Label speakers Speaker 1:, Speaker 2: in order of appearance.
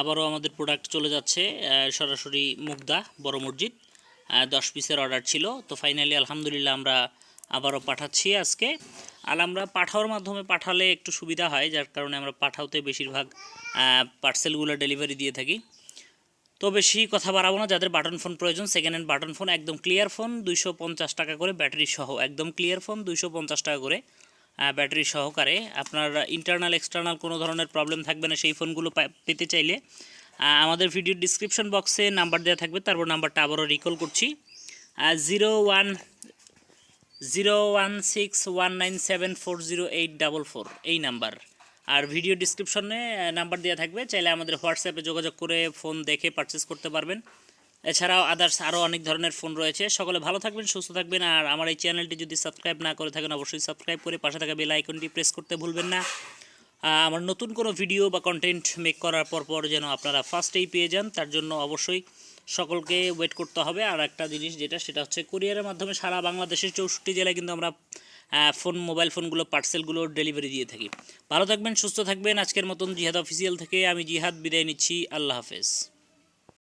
Speaker 1: আবারও আমাদের প্রোডাক্ট চলে যাচ্ছে সরাসরি মুগদা, বড় মসজিদ দশ পিসের অর্ডার ছিল। তো ফাইনালি আলহামদুলিল্লাহ আমরা আবারও পাঠাচ্ছি আজকে। আর আমরা পাঠাওয়ার মাধ্যমে পাঠালে একটু সুবিধা হয়, যার কারণে আমরা পাঠাওতে বেশিরভাগ পার্সেলগুলো ডেলিভারি দিয়ে থাকি। তো বেশি কথা বাড়াবো না, যাদের বাটন ফোন প্রয়োজন সেকেন্ড হ্যান্ড বাটন ফোন একদম ক্লিয়ার ফোন দুইশো পঞ্চাশ টাকা করে ব্যাটারি সহ, একদম ক্লিয়ার ফোন দুইশো পঞ্চাশ টাকা করে। ব্যাটারি সহকারে আপনার ইন্টারনাল এক্সটার্নাল কোনো ধরনের প্রবলেম থাকবে না, সেই ফোনগুলো পেতে চাইলে। আমাদের ভিডিওর ডিসক্রিপশন বক্সে নাম্বার দেওয়া থাকবে, তারপর নাম্বারটা আবারও রিকল করছি। Zero one zero one six one nine seven four zero eight double four এই নাম্বার আর ভিডিও ডিসক্রিপশনে নাম্বার দেওয়া থাকবে, চাইলে আমাদের হোয়াটসঅ্যাপে যোগাযোগ করে ফোন দেখে পারচেস করতে পারবেন। এছাড়াও আদার্স আরও অনেক ধরনের ফোন রয়েছে। সকলে ভালো থাকবেন, সুস্থ থাকবেন, আর আমার এই চ্যানেলটি যদি সাবস্ক্রাইব না করে থাকেন, অবশ্যই সাবস্ক্রাইব করে পাশে থাকা বেল আইকনটি প্রেস করতে ভুলবেন না। আমার নতুন কোনো ভিডিও বা কন্টেন্ট মেক করার পর পর যেন আপনারা ফার্স্টেই পেয়ে যান, তার জন্য অবশ্যই সকলকে ওয়েট করতে হবে। আর একটা জিনিস যেটা, সেটা হচ্ছে কুরিয়ারের মাধ্যমে সারা বাংলাদেশের চৌষট্টি জেলায় কিন্তু আমরা ফোন মোবাইল ফোনগুলো পার্সেলগুলো ডেলিভারি দিয়ে থাকি। ভালো থাকবেন, সুস্থ থাকবেন। আজকের মতন জিহাদ অফিসিয়াল থেকে আমি জিহাদ বিদায় নিচ্ছি। আল্লাহ হাফেজ।